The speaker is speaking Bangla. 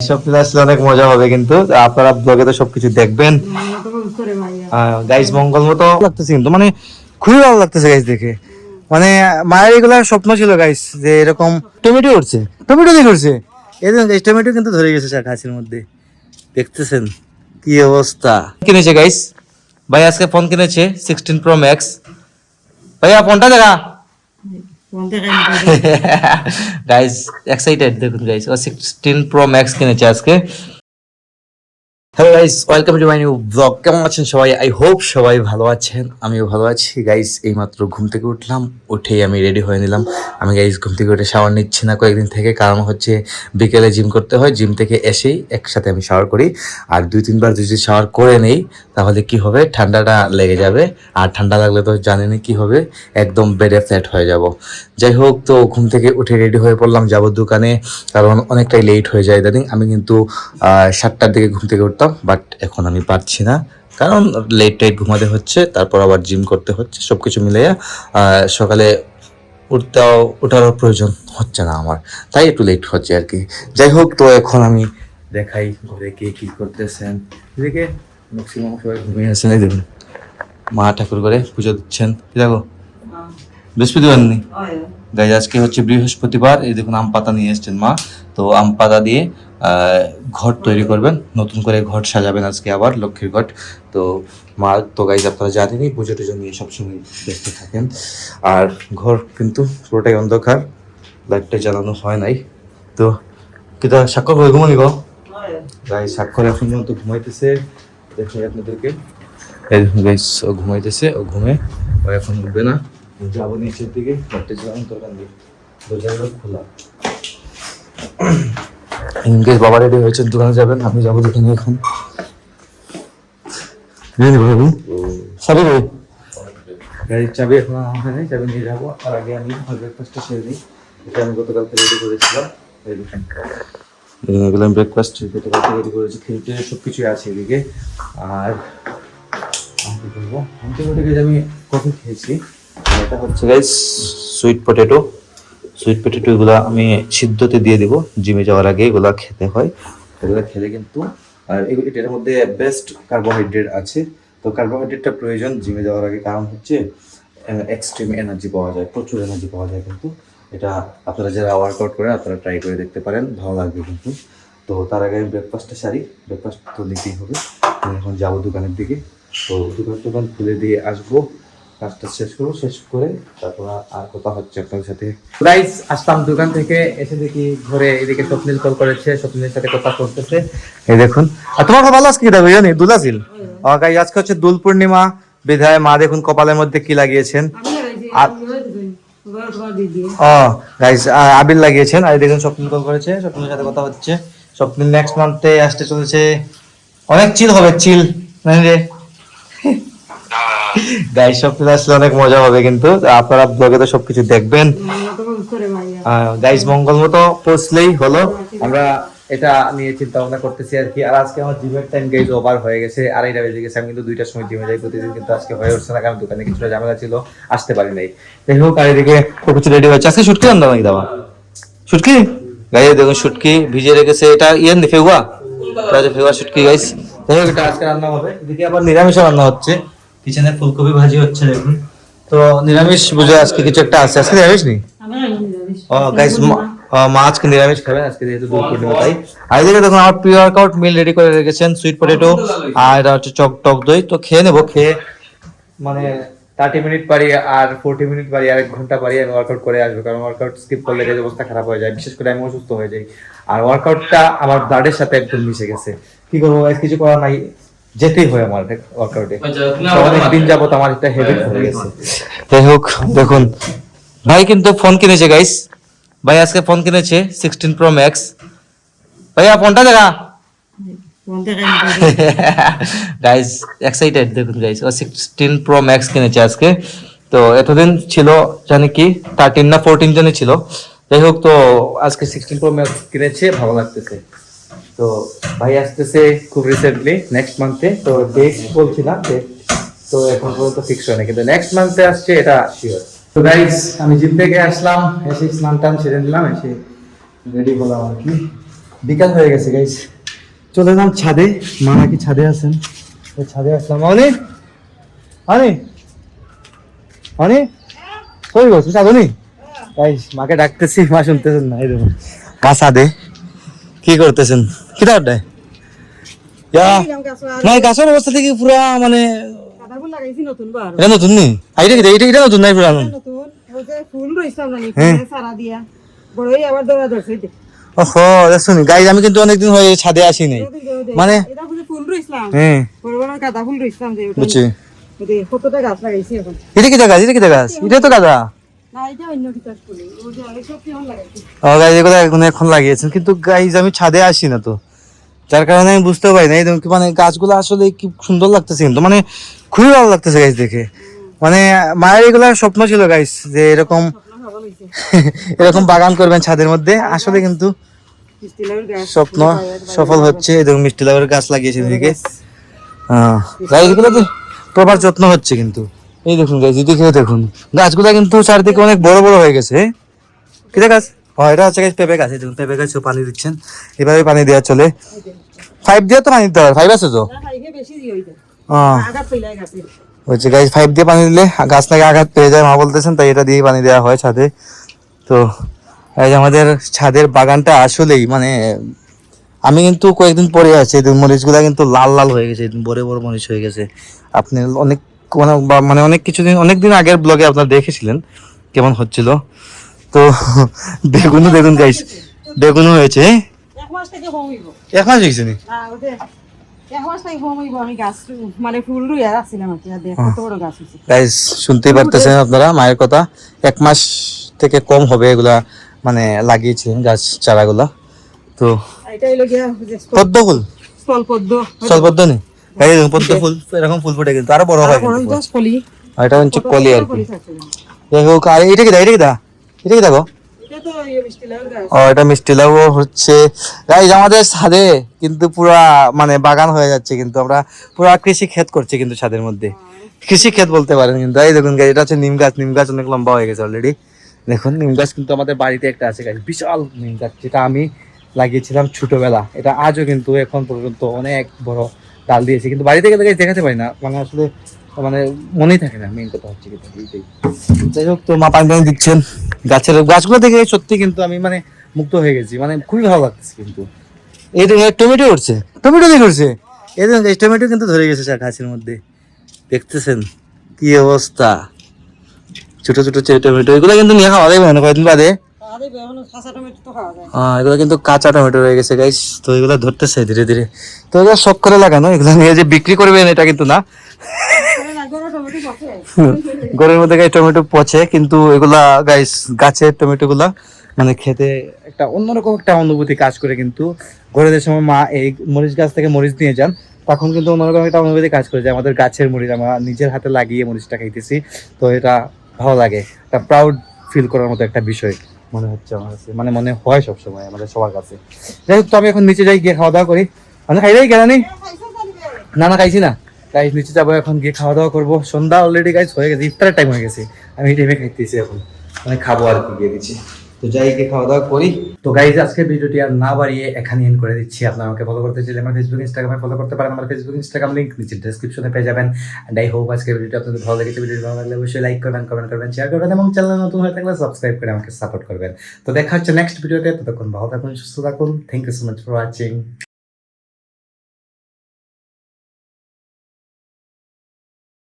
মানে মানে মায়ের স্বপ্ন ছিল গাইস যে এরকম টমেটো টমেটো এই টমেটো কিন্তু ধরে গেছে গাছের মধ্যে। দেখতেছেন কি অবস্থা। কিনেছে গাইস আজকে ফোন কিনেছে সিক্সটিন ম্যাক্স ভাইয়া ফোনটা দেখা। গাইস এক্সাইটেড দেখুন গাইস ও 16 প্রো ম্যাক্স কিনেছে আজকে hello guys welcome to my new blog কেমন আছেন সবাই? আই হোপ সবাই ভালো আছেন। আমিও ভালো আছি। গাইস এইমাত্র ঘুম থেকে উঠলাম। উঠেই আমি রেডি হয়ে নিলাম। আমি গাইস ঘুম থেকে উঠে শাওয়ার নিচ্ছি না কয়েকদিন থেকে। কারণ হচ্ছে বিকেলে জিম করতে হয়। জিম থেকে এসেই একসাথে আমি শাওয়ার করি। আর দুই, তিনবার যদি শাওয়ার করে নেই, তাহলে কি হবে? ঠান্ডাটা লেগে যাবে। আর ঠান্ডা লাগলে তো জানেনই কি হবে? একদম বেডে ফ্ল্যাট হয়ে যাব। যাই হোক, তো ঘুম থেকে উঠে রেডি হয়ে পড়লাম। যাব দোকানে। কারণ অনেকটাই লেট হয়ে যায়। ইদানিং আমি কিন্তু সাতটার দিকে ঘুম থেকে উঠতাম। বাট এখন আমি পারছি না। কারণ লেট টাইট ঘুমাতে হচ্ছে তারপর আবার জিম করতে হচ্ছে সব কিছু আহ, সকালে উঠতেও ওঠারও প্রয়োজন হচ্ছে না আমার। তাই একটু লেট হচ্ছে আর কি। যাই হোক তো এখন আমি দেখাই ঘরে কে কি করতেছেন। এদিকে ম্যাক্সিমাম সবাই ঘুমিয়ে আছেন এই দেখুন। মা ঠাকুর করে পুজো দিচ্ছেন। কি দেখো? বৃহস্পতিবার নেই গাইজ আজকে হচ্ছে বৃহস্পতিবার। এই দেখুন, আম পাতা নিয়ে এসেছেন মা। তো আম পাতা দিয়ে ঘর তৈরি করবেন। নতুন করে ঘর সাজাবেন আজকে আবার, লক্ষ্মীর ঘট। তো মা, তো গাইজ আপনারা জানেনই, পুজো টুজো নিয়ে সবসময় ব্যস্ত থাকেন। আর ঘর কিন্তু পুরোটাই অন্ধকার লাইটটা জ্বালানো হয় নাই। তো, কিতা স্বাক্ষর হয়ে ঘুমানি গো? গাই স্বাক্ষর এখন পর্যন্ত ঘুমাইতেছে। দেখুন আপনাদেরকে। এই ও ঘুমাইতেছে, ও ঘুমে, ও এখন উঠবে না। যাব নিচের দিকে ঘরটা দরকার নেই দরজাগুলো খোলা। ইনকেস বাবা রেডি হয়েছে দোকানে যাবেন আমি যাব দোকানে এখন। গাড়ির চাবি এখন আমার নেই চাবি নিয়ে যাব। আর আগে আমি ব্রেকফাস্টটা সেরে নিই। এটা আমি গতকালকে রেডি করেছিলাম এগুলো আমি ব্রেকফাস্ট গতকালকে রেডি করেছি খেলতে সব কিছুই আছে এদিকে। আর কি গেছে আমি কফি খেয়েছি। এটা হচ্ছে guys sweet potato sweet potato এগুলো আমি সিদ্ধতে দিয়ে দিব, জিমে যাওয়ার আগে এগুলা খেতে হয়। এগুলো খেলে কিন্তু, আর এগুলো এটার মধ্যে বেস্ট কার্বোহাইড্রেট আছে। তো কার্বোহাইড্রেটটা প্রয়োজন জিমে যাওয়ার আগে, কারণ হচ্ছে এক্সট্রিম এনার্জি পাওয়া যায়, প্রচুর এনার্জি পাওয়া যায় কিন্তু। এটা আপনারা যারা ওয়ার্কআউট করেন, আপনারা ট্রাই করে দেখতে পারেন, ভালো লাগবে কিন্তু। তো তার আগে আমি ব্রেকফাস্টটা সারি ব্রেকফাস্ট তো নিতেই হবে। আমি এখন যাব দোকানের দিকে। তো দোকান টোকান খুলে দিয়ে আসব। কাজটা শেষ করব শেষ করে তারপর আর কথা হচ্ছে আপনাদের সাথে। গাইস আসলাম দোকান থেকে এসে দেখি ঘরে এদিকে স্বপ্নিল কল করেছে স্বপ্নিলের সাথে কথা বলতেছে। এই দেখুন আর তোমার ভালো আজকে কি দেবে জানি দুলাসিল ও গাইস আজকে হচ্ছে দোল পূর্ণিমা বিধায় মা দেখুন কপালের মধ্যে কি লাগিয়েছেন? ও গাইস আবির লাগিয়েছেন আর দেখুন স্বপ্নিল কল করেছে স্বপ্নিলের সাথে কথা হচ্ছে। স্বপ্নিল নেক্সট মান্থে আসতে চলেছে। অনেক চিল হবে চিল জানি রে। গাইস স্বপ্নিল আসলে অনেক মজা হবে কিন্তু। আপনারা ব্লগে তো সবকিছু দেখবেন। গাইস মঙ্গল মতো পৌঁছলেই হলো। আমরা এটা নিয়ে চিন্তা ভাবনা করতেছি আর কি। আর আজকে আমার জিমের টাইম গাইজ ওভার হয়ে গেছে। আড়াইটা বেজে গেছে। আমি কিন্তু দুইটার সময় জিমে যাই। প্রতিদিন কিন্তু আজকে হয়ে উঠছে না কারণ দোকানে কিছুটা ঝামেলা ছিল। আসতে পারি নাই। যাই হোক আর এদিকে কিছু রেডি হচ্ছে আজকে শুটকি রান্না নাকি দাবা? শুটকি? গাইজ দেখুন শুটকি ভিজে রেখেছে। এটা ইয়েন ফেগুয়া? ফেগুয়া শুটকি গাইস যাই হোক এটা আজকে রান্না হবে। এদিকে আবার নিরামিষ রান্না হচ্ছে। কিচেনে ফুলকপি ভাজি হচ্ছে দেখুন। তো নিরামিষ বুঝে আজকে কিছু একটা আছে। আজকে নিরামিষ নেই? ও গাইস মা আজকে নিরামিষ খাবেন আজকে যেহেতু দুধ পূর্ণিমা তাই। আর এদিকে দেখুন আমার প্রি ওয়ার্কআউট মিল রেডি করে রেখেছেন সুইট পটেটো আর এটা হচ্ছে চক টক দই। তো খেয়ে নেব খেয়ে মানে থার্টি মিনিট পারি আর ফোর্টি মিনিট পারি আর এক ঘণ্টা পারি আমি ওয়ার্কআউট করে আসব। কারণ ওয়ার্কআউট স্কিপ করলে যে অবস্থা খারাপ হয়ে যায় বিশেষ করে আমি অসুস্থ হয়ে যাই। আর ওয়ার্কআউটটা আমার ব্লাডের সাথে একদম মিশে গেছে। কি করব কিছু করার নাই। যেতেই হয় আমার ওয়ার্কআউটে অনেক দিন যাবত আমার এটা হেবিট হয়ে গেছে। যাই হোক দেখুন। ভাই কিন্তু ফোন কিনেছে গাইস ভাই আজকে ফোন কিনেছে সিক্সটিন প্রো ম্যাক্স ভাইয়া ফোনটা দেখা। গাইস এক্সাইটেড দেখুন গাইস ও সিক্সটিন প্রো ম্যাক্স কিনেছে আজকে। তো এতদিন ছিল জানি কি থার্টিন না ফোরটিন জনই ছিল। যাই হোক তো আজকে সিক্সটিন প্রো ম্যাক্স কিনেছে ভালো লাগতেছে। তো ভাই আসতেছে খুব রিসেন্টলি নেক্সট মান্থে তো ডেট বলছি না date তো এখন পর্যন্ত ফিক্স হয় না কিন্তু নেক্সট মান্থে আসছে এটা শিওর তো গাইস আমি জিম থেকে আসলাম এসে স্নান টান সেরে নিলাম এসে রেডি হলাম আর কি। বিকাল হয়ে গেছে গাইস চলে এলাম ছাদে মা নাকি ছাদে আছেন? ওই ছাদে আসলাম। অনি? অনি? অনি? কই গো তুই ছাদনি গাইস মাকে ডাকতেছি মা শুনতেছেন না এই দেখুন। মা ছাদে। কি করতেছেন? কি দাঁড়ায় না গাছের অবস্থা থেকে পুরা মানে এটা নতুন নি? কি এটা এটা নতুন নাই ফুল না হ্যাঁ। ফুলে সারা দিয়া। বড়ই আবার দৌড়া ধরছে ওহো দেখুন গাইজ আমি কিন্তু অনেকদিন হয়ে ছাদে আসি নাই। মানে এটা ফুলে ফুল রইছিলাম হ্যাঁ। বড় বড় গাঁদা ফুল রইছিলাম যে বুঝছি। কতটা গাছ লাগাইছি এখন। এটা কি গাছ? এটা কি গাছ? এটা তো গাদা? আমি ছাদে আসি না তো। যার কারণে আমি বুঝতে মানে আসলে সুন্দর লাগতেছে কিন্তু। মানে মানে মায়ের স্বপ্ন ছিল গাইজ যে এরকম এরকম বাগান করবেন ছাদের মধ্যে। আসলে কিন্তু স্বপ্ন সফল হচ্ছে। দেখুন মিষ্টি লাউয়ের গাছ লাগিয়েছে এদিকে। যত্ন হচ্ছে কিন্তু। এই দেখুন গাছ এদিকে দেখুন। গাছগুলো কিন্তু চারিদিকে অনেক বড় বড় হয়ে গেছে। কিটা গাছ? ও এটা হচ্ছে গাছ পেঁপে গাছ দেখুন পেঁপে গাছেও পানি দিচ্ছেন। এভাবে পানি দেওয়া চলে। ফাইভ দিয়ে তো পানি দিতে হবে ফাইভ আছে তো? হ্যাঁ হচ্ছে গাছ ফাইভ দিয়ে পানি দিলে গাছ নাকি আঘাত পেয়ে যায় মা বলতেছেন তাই এটা দিয়ে পানি দেওয়া হয় ছাদে। তো এই আমাদের ছাদের বাগানটা আসলেই মানে আমি কিন্তু কয়েকদিন পরে আছি এই মরিচগুলা কিন্তু লাল লাল হয়ে গেছে একদম বড় বড় মরিচ হয়ে গেছে। আপনি অনেক মানে মানে অনেক কিছুদিন অনেক দিন আগের ব্লগে আপনারা দেখেছিলেন কেমন হচ্ছিল। তো বেগুনও দেখুন গাইস বেগুনও হয়েছে। এক মাস থেকে হয়েছে নি মানে শুনতেই পারতেছেন আপনারা মায়ের কথা। এক মাস থেকে কম হবে এগুলা মানে লাগিয়েছিলেন গাছ চারাগুলা। তো ফুল? পদ্ম। পদ্ম নেই? এই দেখুন পদ্ম ফুল এরকম ফুল ফুটে কিন্তু আরও বড় হয় কলি এটা হচ্ছে কলি আর কি। আর এটা কি দা এটা কি দা? এটা কি দেখো ইয়ে ও এটা মিষ্টি লাউ হচ্ছে। গাইজ আমাদের ছাদে কিন্তু পুরা মানে বাগান হয়ে যাচ্ছে কিন্তু আমরা পুরা কৃষি ক্ষেত করছি কিন্তু ছাদের মধ্যে। কৃষি ক্ষেত বলতে পারেন কিন্তু এই দেখুন এটা হচ্ছে নিম গাছ নিম গাছ অনেক লম্বা হয়ে গেছে অলরেডি দেখুন নিম গাছ কিন্তু আমাদের বাড়িতে একটা আছে গাছ বিশাল নিম গাছ যেটা আমি লাগিয়েছিলাম ছোটবেলা। এটা আজও কিন্তু এখন পর্যন্ত অনেক বড়। ডাল দিয়েছি কিন্তু বাড়িতে গেলে দেখাতে পারি না। মানে আসলে মানে মনেই থাকে না মেইন কথা হচ্ছে কিন্তু যাই হোক তো মা পানি টানি দিচ্ছেন। গাছের গাছগুলো দেখে সত্যি কিন্তু আমি মানে মুক্ত হয়ে গেছি। মানে খুবই ভালো লাগছে কিন্তু। এই টমেটো উঠছে। টমেটো দিয়ে করছে এই দেখুন এই টমেটো কিন্তু ধরে গেছে স্যার গাছের মধ্যে। দেখতেছেন কি অবস্থা? ছোট ছোট টমেটো এগুলো কিন্তু নিয়ে খাওয়া যাবে না কয়েকদিন বাদে। আহ, এগুলো কিন্তু কাঁচা টমেটো রয়ে গেছে গাইস তো এগুলো ধরতেছে ধীরে ধীরে। তো এগুলো শখ করে লাগানো এগুলো নিয়ে যে বিক্রি করবেন এটা কিন্তু না। ঘরের মধ্যে গাছ টমেটো পচে কিন্তু এগুলা গাইস গাছের টমেটো গুলা মানে খেতে একটা অন্যরকম একটা অনুভূতি কাজ করে কিন্তু। ঘরের সময় মা এই মরিচ গাছ থেকে মরিচ নিয়ে যান তখন কিন্তু অন্যরকম একটা অনুভূতি কাজ করে যে আমাদের গাছের মরিচ আমরা নিজের হাতে লাগিয়ে মরিচটা খাইতেছি। তো এটা ভালো লাগে একটা প্রাউড ফিল করার মতো একটা বিষয়। মনে হচ্ছে আমার কাছে। মানে মনে হয় সবসময় আমাদের সবার কাছে। যাই হোক, তো আমি এখন নিচে যাই, গিয়ে খাওয়া দাওয়া করি। মানে খাই কেন না না, খাইছি না। তাই নিচে যাব এখন, গিয়ে খাওয়া দাওয়া করব। সন্ধ্যা অলরেডি গাইজ হয়ে গেছে। ইফতারের টাইম হয়ে গেছে। আমি এই টাইমে খাইতেছি এখন। মানে খাব আর কি, গিয়ে দিচ্ছি তো যাই, গিয়ে খাওয়া দাওয়া করি। তো গাইজ আজকে ভিডিওটি আর না বাড়িয়ে এখানে এন করে দিচ্ছি। আপনারা আমাকে ফলো করতে চাইলে আমার ফেসবুক ইনস্টাগ্রামে ফলো করতে পারেন। আমার ফেসবুক ইনস্টাগ্রাম লিঙ্ক নিচে ডিসক্রিপশনে পেয়ে যাবেন। অ্যান্ড আই হোপ আজকে ভিডিওটি আপনাদের ভালো লেগেছে। ভিডিওটি ভালো লাগলে অবশ্যই লাইক করবেন কমেন্ট করবেন শেয়ার করবেন এবং চ্যানেল নতুন হয়ে থাকলে সাবস্ক্রাইব করে আমাকে সাপোর্ট করবেন। তো দেখা হচ্ছে নেক্সট ভিডিওতে ততক্ষণ ভালো থাকুন, সুস্থ থাকুন। Thank you so much for watching